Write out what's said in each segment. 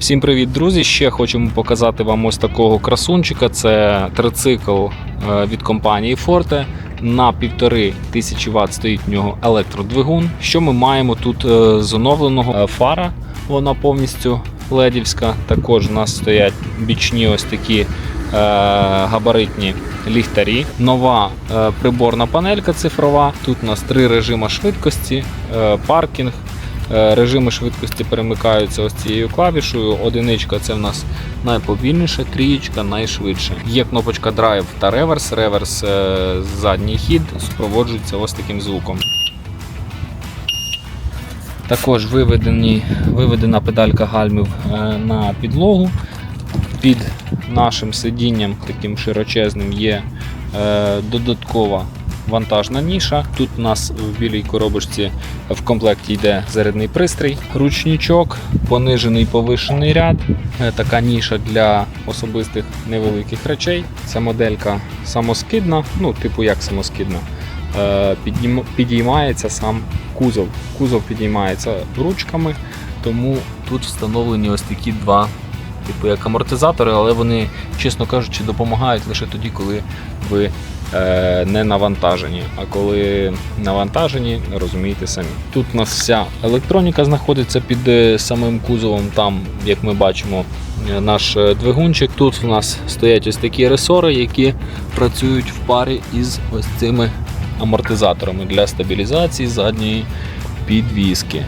Всім привіт, друзі! Ще хочемо показати вам ось такого красунчика. Це трицикл е, від компанії Forte. На півтори тисячі Вт стоїть в нього електродвигун. Що ми маємо тут е, з оновленого Е, фара? Вона повністю ледівська. Також у нас стоять бічні ось такі габаритні ліхтарі. Нова приборна панелька цифрова. Тут у нас три режими швидкості, паркінг. Е, Режими швидкості перемикаються ось цією клавішою. Одиничка це в нас найповільніше, трієчка найшвидше. Є кнопочка драйв та реверс. Реверс задній хід супроводжується ось таким звуком. Також виведені, виведена педалька гальмів е, на підлогу. Під нашим сидінням, таким широчезним, є е, додаткова вантажна ніша. Тут у нас в білій коробочці в комплекті йде зарядний пристрій, ручничок, понижений повишений ряд. Е, Така ніша для особистих невеликих речей. Ця моделька самоскидна, ну, типу як самоскидна. Е, Підіймається сам кузов. Кузов підіймається ручками, тому тут встановлені ось такі два, типу як амортизатори, але вони, чесно кажучи, допомагають лише тоді, коли ви не навантажені. А коли навантажені, розумієте самі. Тут у нас вся електроніка знаходиться під е, самим кузовом. Там, як ми бачимо, е, наш е, двигунчик. Тут у нас стоять ось такі ресори, які працюють в парі із ось цими амортизаторами для стабілізації задньої підвіски.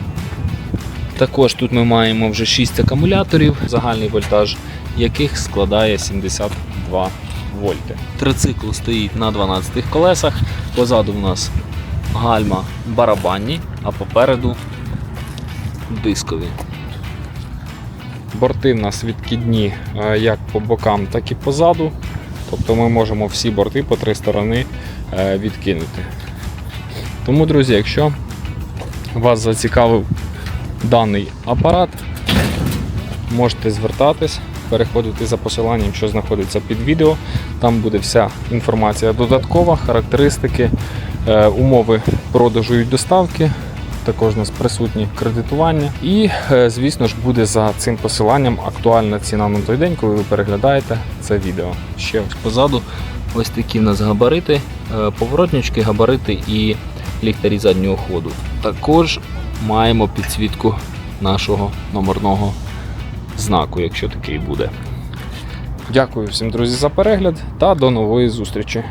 Також тут ми маємо вже 6 акумуляторів, загальний вольтаж яких складає 72 вольти. Трицикл стоїть на 12 колесах. Позаду в нас гальма барабанні, а попереду дискові. Борти в нас відкидні е, як по бокам, так і позаду. Тобто ми можемо всі борти по три сторони е, відкинути. Тому, друзі, якщо вас зацікавив даний апарат, можете звертатись, переходити за посиланням, що знаходиться під відео. Там буде вся інформація додаткова, характеристики, е, умови продажу і доставки. Також у нас присутні кредитування. І, е, звісно ж, буде за цим посиланням актуальна ціна на той день, коли ви переглядаєте це відео. Ще ось позаду ось такі в нас габарити, е, поворотнички, габарити і ліхтарі заднього ходу. Також маємо підсвітку нашого номерного знаку, якщо такий буде. Дякую всім, друзі, за перегляд та до нової зустрічі.